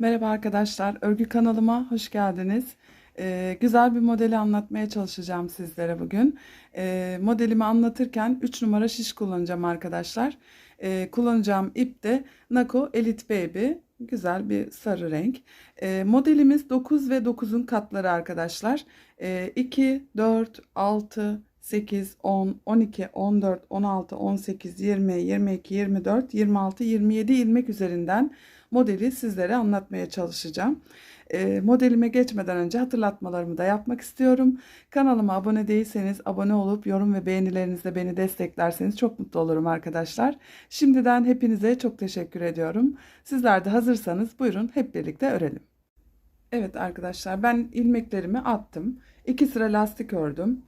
Merhaba arkadaşlar, örgü kanalıma hoş geldiniz. Ee, güzel bir modeli anlatmaya çalışacağım sizlere bugün. Ee, modelimi anlatırken 3 numara şiş kullanacağım arkadaşlar. Ee, kullanacağım ip de Nako Elite Baby. Güzel bir sarı renk. Ee, modelimiz 9 ve 9'un katları arkadaşlar. Ee, 2, 4, 6, 8, 10, 12, 14, 16, 18, 20, 22, 24, 26, 27 ilmek üzerinden modeli sizlere anlatmaya çalışacağım. E, modelime geçmeden önce hatırlatmalarımı da yapmak istiyorum. Kanalıma abone değilseniz abone olup yorum ve beğenilerinizle beni desteklerseniz çok mutlu olurum arkadaşlar. Şimdiden hepinize çok teşekkür ediyorum. Sizler de hazırsanız buyurun hep birlikte örelim. Evet arkadaşlar ben ilmeklerimi attım. 2 sıra lastik ördüm.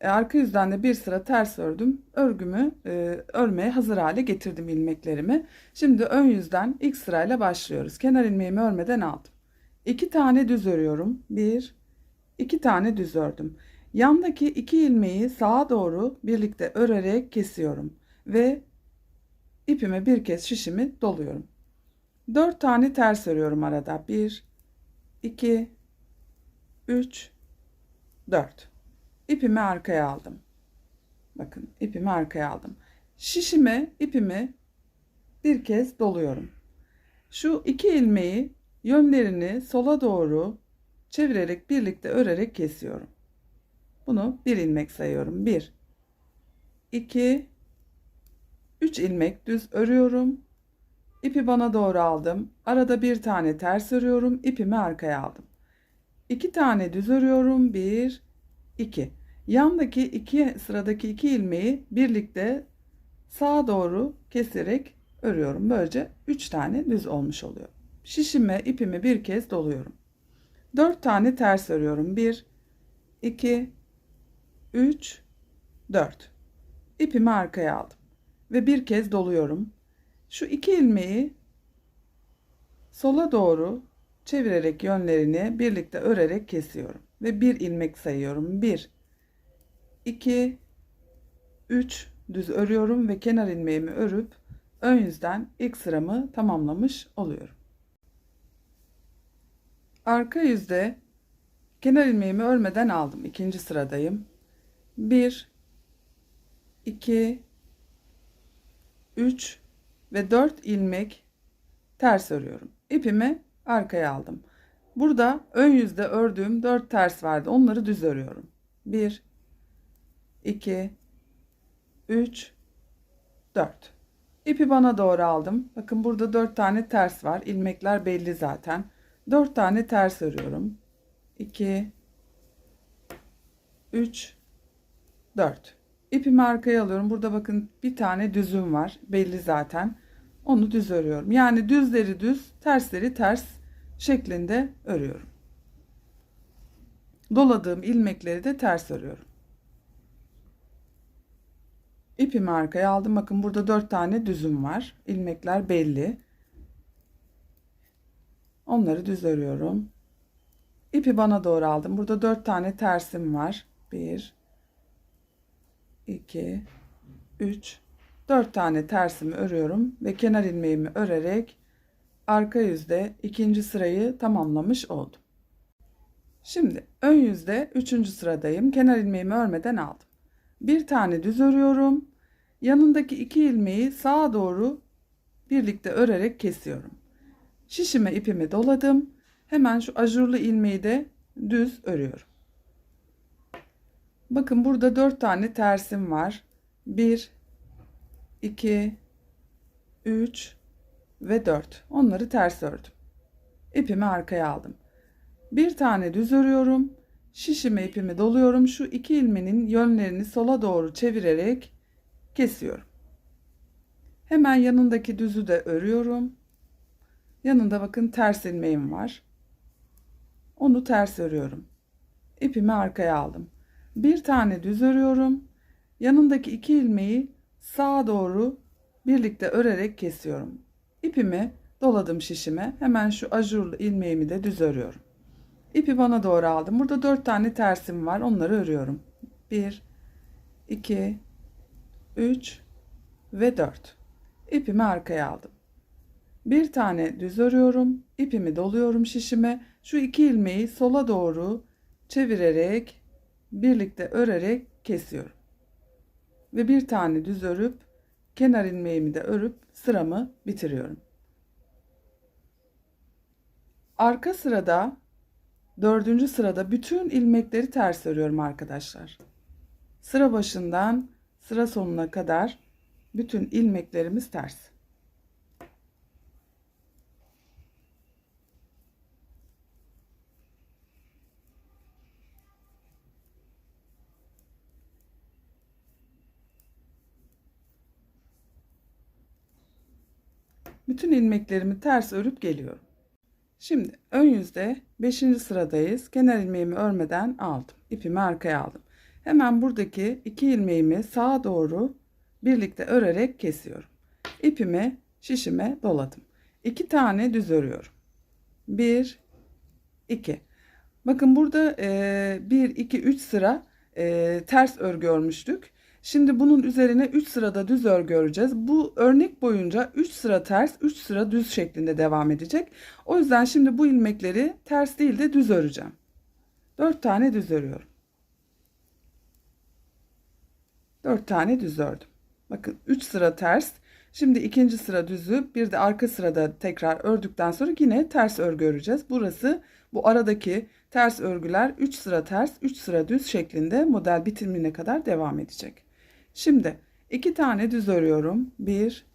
E, Arka yüzden de bir sıra ters ördüm. Örgümü e, örmeye hazır hale getirdim ilmeklerimi. Şimdi ön yüzden ilk sırayla başlıyoruz. Kenar ilmeğimi örmeden aldım. İki tane düz örüyorum. Bir, iki tane düz ördüm. Yandaki iki ilmeği sağa doğru birlikte örerek kesiyorum. Ve ipime bir kez şişimi doluyorum. Dört tane ters örüyorum arada. Bir, iki, üç, dört. İpimi arkaya aldım. Bakın ipimi arkaya aldım. Şişime ipimi bir kez doluyorum. Şu iki ilmeği yönlerini sola doğru çevirerek birlikte örerek kesiyorum. Bunu bir ilmek sayıyorum. Bir, iki, üç ilmek düz örüyorum. İpi bana doğru aldım. Arada bir tane ters örüyorum. İpimi arkaya aldım. İki tane düz örüyorum. Bir, iki. Yandaki iki sıradaki iki ilmeği birlikte sağa doğru keserek örüyorum. Böylece 3 tane düz olmuş oluyor. Şişime ipimi bir kez doluyorum. 4 tane ters örüyorum. 1 2 3 4. İpimi arkaya aldım ve bir kez doluyorum. Şu iki ilmeği sola doğru çevirerek yönlerini birlikte örerek kesiyorum ve bir ilmek sayıyorum. 1 2 3 düz örüyorum ve kenar ilmeğimi örüp ön yüzden ilk sıramı tamamlamış oluyorum. Arka yüzde kenar ilmeğimi örmeden aldım. ikinci sıradayım. 1 2 3 ve 4 ilmek ters örüyorum. İpimi arkaya aldım. Burada ön yüzde ördüğüm 4 ters vardı. Onları düz örüyorum. 1 2 3 4 İpi bana doğru aldım. Bakın burada 4 tane ters var. İlmekler belli zaten. 4 tane ters örüyorum. 2 3 4 İpimi arkaya alıyorum. Burada bakın bir tane düzüm var. Belli zaten. Onu düz örüyorum. Yani düzleri düz, tersleri ters şeklinde örüyorum. Doladığım ilmekleri de ters örüyorum. İpimi arkaya aldım. Bakın burada dört tane düzüm var. İlmekler belli. Onları düz örüyorum. İpi bana doğru aldım. Burada dört tane tersim var. Bir, iki, üç, dört tane tersimi örüyorum ve kenar ilmeğimi örerek arka yüzde ikinci sırayı tamamlamış oldum. Şimdi ön yüzde üçüncü sıradayım. Kenar ilmeğimi örmeden aldım. Bir tane düz örüyorum. Yanındaki iki ilmeği sağa doğru birlikte örerek kesiyorum. Şişime ipimi doladım. Hemen şu ajurlu ilmeği de düz örüyorum. Bakın burada dört tane tersim var. Bir, iki, üç ve dört. Onları ters ördüm. İpimi arkaya aldım. Bir tane düz örüyorum. Şişime ipimi doluyorum. Şu iki ilmenin yönlerini sola doğru çevirerek kesiyorum. Hemen yanındaki düzü de örüyorum. Yanında bakın ters ilmeğim var. Onu ters örüyorum. İpimi arkaya aldım. Bir tane düz örüyorum. Yanındaki iki ilmeği sağa doğru birlikte örerek kesiyorum. İpimi doladım şişime. Hemen şu ajurlu ilmeğimi de düz örüyorum. İpi bana doğru aldım. Burada dört tane tersim var. Onları örüyorum. Bir, iki, 3 ve 4. İpimi arkaya aldım. Bir tane düz örüyorum. ipimi doluyorum şişime. Şu iki ilmeği sola doğru çevirerek birlikte örerek kesiyorum. Ve bir tane düz örüp kenar ilmeğimi de örüp sıramı bitiriyorum. Arka sırada dördüncü sırada bütün ilmekleri ters örüyorum arkadaşlar. Sıra başından sıra sonuna kadar bütün ilmeklerimiz ters. Bütün ilmeklerimi ters örüp geliyorum. Şimdi ön yüzde 5. sıradayız. Kenar ilmeğimi örmeden aldım. İpimi arkaya aldım. Hemen buradaki iki ilmeğimi sağa doğru birlikte örerek kesiyorum. İpimi şişime doladım. İki tane düz örüyorum. Bir, iki. Bakın burada e, bir, iki, üç sıra e, ters örgü örmüştük. Şimdi bunun üzerine 3 sırada düz örgü öreceğiz. Bu örnek boyunca 3 sıra ters, 3 sıra düz şeklinde devam edecek. O yüzden şimdi bu ilmekleri ters değil de düz öreceğim. 4 tane düz örüyorum. 4 tane düz ördüm. Bakın 3 sıra ters. Şimdi ikinci sıra düzü bir de arka sırada tekrar ördükten sonra yine ters örgü öreceğiz. Burası bu aradaki ters örgüler 3 sıra ters 3 sıra düz şeklinde model bitimine kadar devam edecek. Şimdi iki tane düz örüyorum. Bir,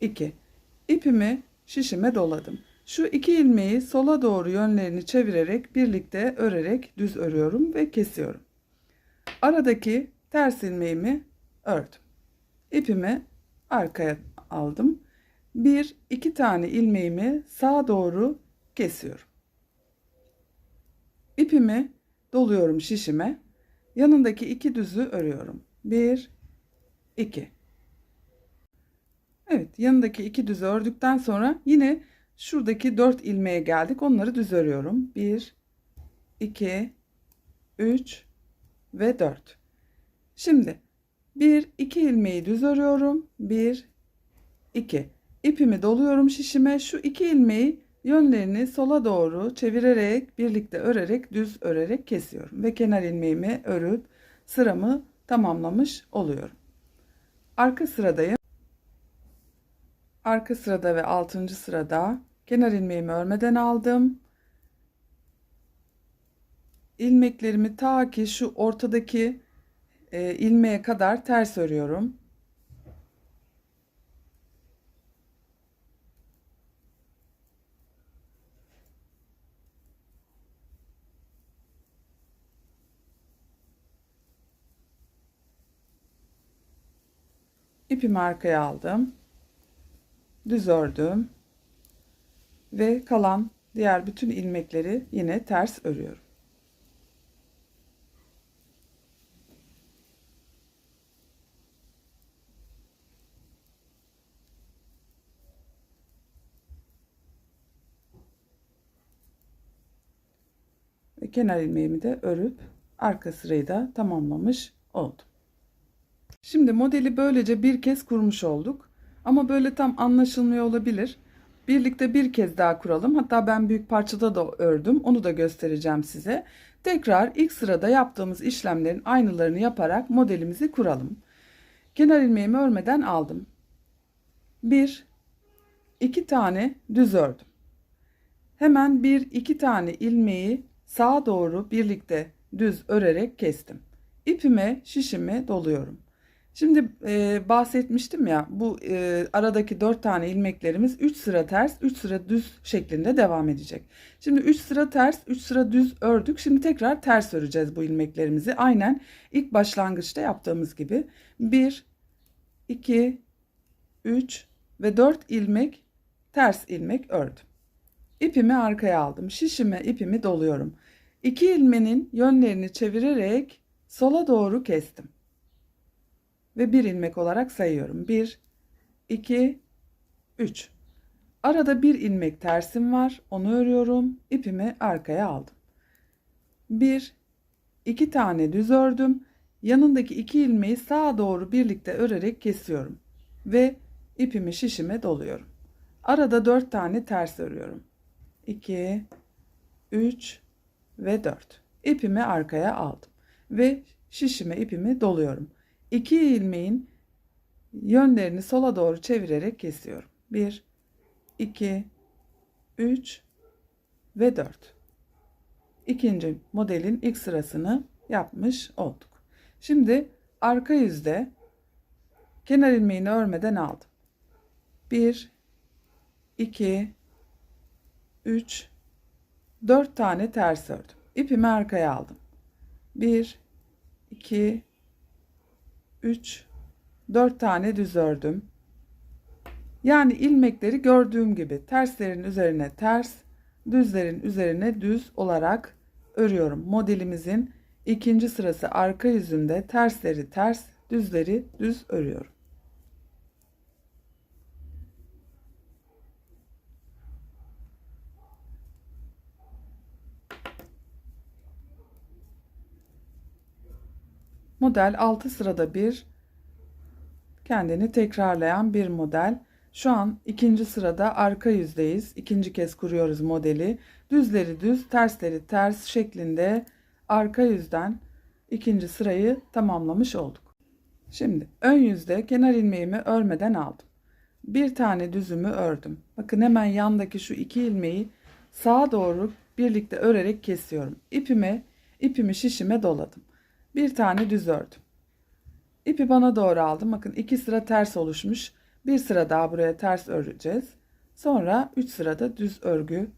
iki. İpimi şişime doladım. Şu iki ilmeği sola doğru yönlerini çevirerek birlikte örerek düz örüyorum ve kesiyorum. Aradaki ters ilmeğimi ördüm. İpimi arkaya aldım. Bir, iki tane ilmeğimi sağa doğru kesiyorum. İpimi doluyorum şişime. Yanındaki iki düzü örüyorum. 1 2 Evet yanındaki iki düz ördükten sonra yine şuradaki 4 ilmeğe geldik. Onları düz örüyorum. 1 2 3 ve 4. Şimdi 1 2 ilmeği düz örüyorum. 1 2 ipimi doluyorum şişime. Şu iki ilmeği yönlerini sola doğru çevirerek birlikte örerek düz örerek kesiyorum ve kenar ilmeğimi örüp sıramı tamamlamış oluyorum. Arka sıradayım. Arka sırada ve 6. sırada kenar ilmeğimi örmeden aldım. İlmeklerimi ta ki şu ortadaki e, ilmeğe kadar ters örüyorum. ipimi arkaya aldım. Düz ördüm. Ve kalan diğer bütün ilmekleri yine ters örüyorum. Kenar ilmeğimi de örüp arka sırayı da tamamlamış oldum. Şimdi modeli böylece bir kez kurmuş olduk. Ama böyle tam anlaşılmıyor olabilir. Birlikte bir kez daha kuralım. Hatta ben büyük parçada da ördüm. Onu da göstereceğim size. Tekrar ilk sırada yaptığımız işlemlerin aynılarını yaparak modelimizi kuralım. Kenar ilmeğimi örmeden aldım. Bir, iki tane düz ördüm. Hemen bir iki tane ilmeği sağa doğru birlikte düz örerek kestim. İpime şişimi doluyorum. Şimdi e, bahsetmiştim ya bu e, aradaki 4 tane ilmeklerimiz 3 sıra ters 3 sıra düz şeklinde devam edecek. Şimdi 3 sıra ters 3 sıra düz ördük. Şimdi tekrar ters öreceğiz bu ilmeklerimizi. Aynen ilk başlangıçta yaptığımız gibi 1 2 3 ve 4 ilmek ters ilmek ördüm. İpimi arkaya aldım. Şişime ipimi doluyorum. 2 ilmenin yönlerini çevirerek sola doğru kestim ve bir ilmek olarak sayıyorum. 1 2 3 Arada bir ilmek tersim var. Onu örüyorum. İpimi arkaya aldım. 1 2 tane düz ördüm. Yanındaki iki ilmeği sağa doğru birlikte örerek kesiyorum ve ipimi şişime doluyorum. Arada 4 tane ters örüyorum. 2, 3 ve 4. İpimi arkaya aldım. Ve şişime ipimi doluyorum. 2 ilmeğin yönlerini sola doğru çevirerek kesiyorum. 1, 2, 3 ve 4. İkinci modelin ilk sırasını yapmış olduk. Şimdi arka yüzde kenar ilmeğini örmeden aldım. 1 2 3 4 tane ters ördüm. İpimi arkaya aldım. 1 2 3 4 tane düz ördüm. Yani ilmekleri gördüğüm gibi terslerin üzerine ters, düzlerin üzerine düz olarak örüyorum. Modelimizin ikinci sırası arka yüzünde tersleri ters, düzleri düz örüyorum. Model 6 sırada bir kendini tekrarlayan bir model. Şu an ikinci sırada arka yüzdeyiz. İkinci kez kuruyoruz modeli. Düzleri düz, tersleri ters şeklinde arka yüzden ikinci sırayı tamamlamış olduk. Şimdi ön yüzde kenar ilmeğimi örmeden aldım. Bir tane düzümü ördüm. Bakın hemen yandaki şu iki ilmeği sağa doğru birlikte örerek kesiyorum. İpime, ipimi şişime doladım. Bir tane düz ördüm. İpi bana doğru aldım. Bakın iki sıra ters oluşmuş. Bir sıra daha buraya ters öreceğiz. Sonra üç sırada düz örgü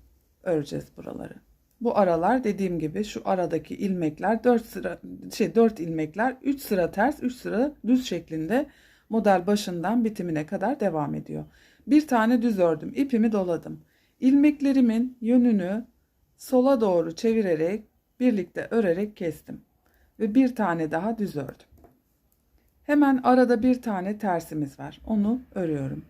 öreceğiz buraları. Bu aralar dediğim gibi şu aradaki ilmekler 4 sıra şey 4 ilmekler 3 sıra ters 3 sıra düz şeklinde model başından bitimine kadar devam ediyor. Bir tane düz ördüm. ipimi doladım. İlmeklerimin yönünü sola doğru çevirerek birlikte örerek kestim ve bir tane daha düz ördüm. Hemen arada bir tane tersimiz var. Onu örüyorum.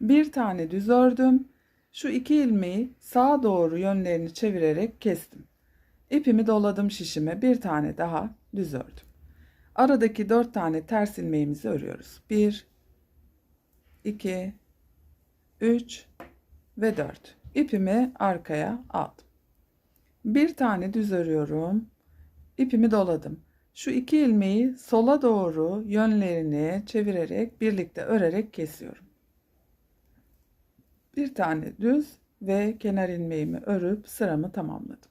Bir tane düz ördüm. Şu iki ilmeği sağa doğru yönlerini çevirerek kestim. İpimi doladım şişime. Bir tane daha düz ördüm. Aradaki dört tane ters ilmeğimizi örüyoruz. Bir, iki, üç ve dört. İpimi arkaya aldım. Bir tane düz örüyorum. İpimi doladım. Şu iki ilmeği sola doğru yönlerini çevirerek birlikte örerek kesiyorum. Bir tane düz ve kenar ilmeğimi örüp sıramı tamamladım.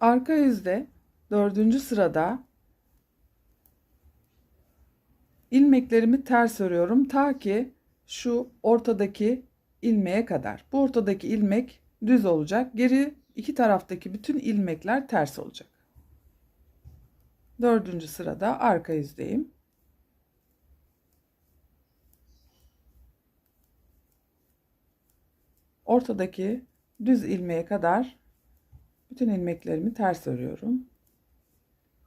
Arka yüzde dördüncü sırada ilmeklerimi ters örüyorum ta ki şu ortadaki ilmeğe kadar. Bu ortadaki ilmek düz olacak. Geri iki taraftaki bütün ilmekler ters olacak. Dördüncü sırada arka yüzdeyim. Ortadaki düz ilmeğe kadar bütün ilmeklerimi ters örüyorum.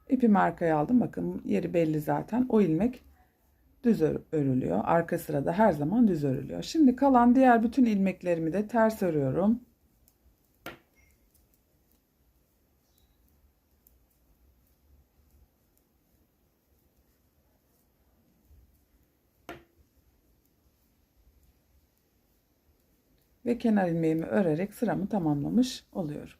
İpimi arkaya aldım. Bakın yeri belli zaten. O ilmek düz örülüyor. Arka sırada her zaman düz örülüyor. Şimdi kalan diğer bütün ilmeklerimi de ters örüyorum. Ve kenar ilmeğimi örerek sıramı tamamlamış oluyorum.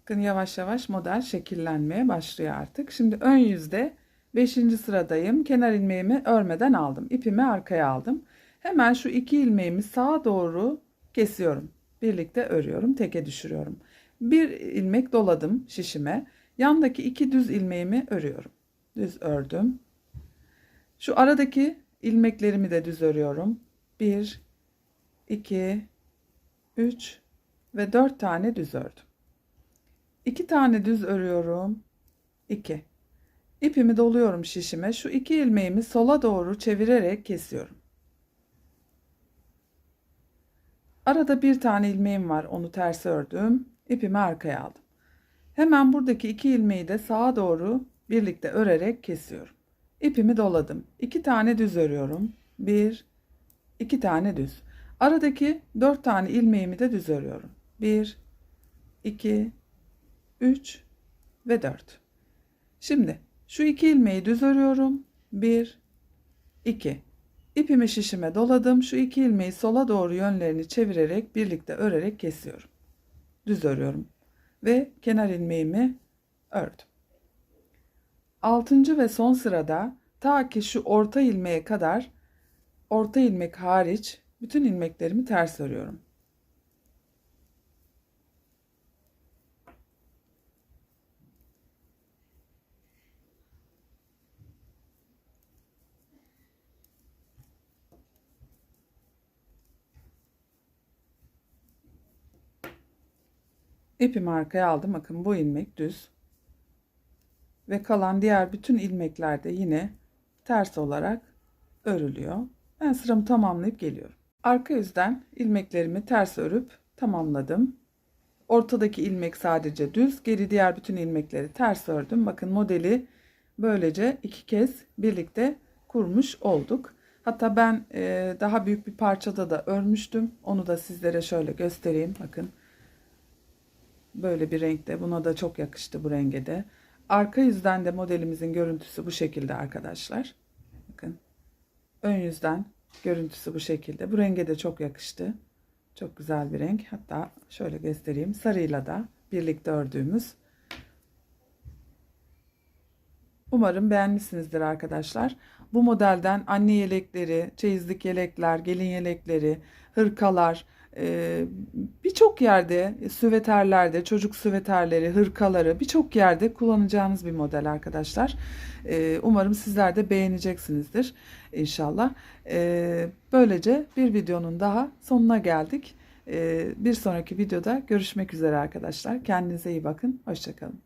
Bakın yavaş yavaş model şekillenmeye başlıyor artık. Şimdi ön yüzde 5. sıradayım. Kenar ilmeğimi örmeden aldım. İpimi arkaya aldım. Hemen şu iki ilmeğimi sağa doğru kesiyorum. Birlikte örüyorum. Teke düşürüyorum. Bir ilmek doladım şişime. Yandaki iki düz ilmeğimi örüyorum. Düz ördüm. Şu aradaki ilmeklerimi de düz örüyorum. 1 2, 3 ve 4 tane düz ördüm. 2 tane düz örüyorum. 2. İpimi doluyorum şişime. Şu iki ilmeğimi sola doğru çevirerek kesiyorum. Arada bir tane ilmeğim var. Onu ters ördüm. İpimi arkaya aldım. Hemen buradaki iki ilmeği de sağa doğru birlikte örerek kesiyorum. İpimi doladım. 2 tane düz örüyorum. 1 2 tane düz. Aradaki 4 tane ilmeğimi de düz örüyorum. 1 2 3 ve 4. Şimdi şu iki ilmeği düz örüyorum. 1 2 İpimi şişime doladım. Şu iki ilmeği sola doğru yönlerini çevirerek birlikte örerek kesiyorum. Düz örüyorum. Ve kenar ilmeğimi ördüm. Altıncı ve son sırada ta ki şu orta ilmeğe kadar orta ilmek hariç bütün ilmeklerimi ters örüyorum. İpimi arkaya aldım. Bakın bu ilmek düz. Ve kalan diğer bütün ilmekler de yine ters olarak örülüyor. Ben sıramı tamamlayıp geliyorum. Arka yüzden ilmeklerimi ters örüp tamamladım. Ortadaki ilmek sadece düz. Geri diğer bütün ilmekleri ters ördüm. Bakın modeli böylece iki kez birlikte kurmuş olduk. Hatta ben e, daha büyük bir parçada da örmüştüm. Onu da sizlere şöyle göstereyim. Bakın böyle bir renkte. Buna da çok yakıştı bu renge de. Arka yüzden de modelimizin görüntüsü bu şekilde arkadaşlar. Bakın. Ön yüzden görüntüsü bu şekilde. Bu renge de çok yakıştı. Çok güzel bir renk. Hatta şöyle göstereyim. Sarıyla da birlikte ördüğümüz. Umarım beğenmişsinizdir arkadaşlar. Bu modelden anne yelekleri, çeyizlik yelekler, gelin yelekleri, hırkalar, e, birçok yerde süveterlerde, çocuk süveterleri, hırkaları birçok yerde kullanacağınız bir model arkadaşlar. E, umarım sizler de beğeneceksinizdir inşallah. E, böylece bir videonun daha sonuna geldik. Bir sonraki videoda görüşmek üzere arkadaşlar. Kendinize iyi bakın. Hoşçakalın.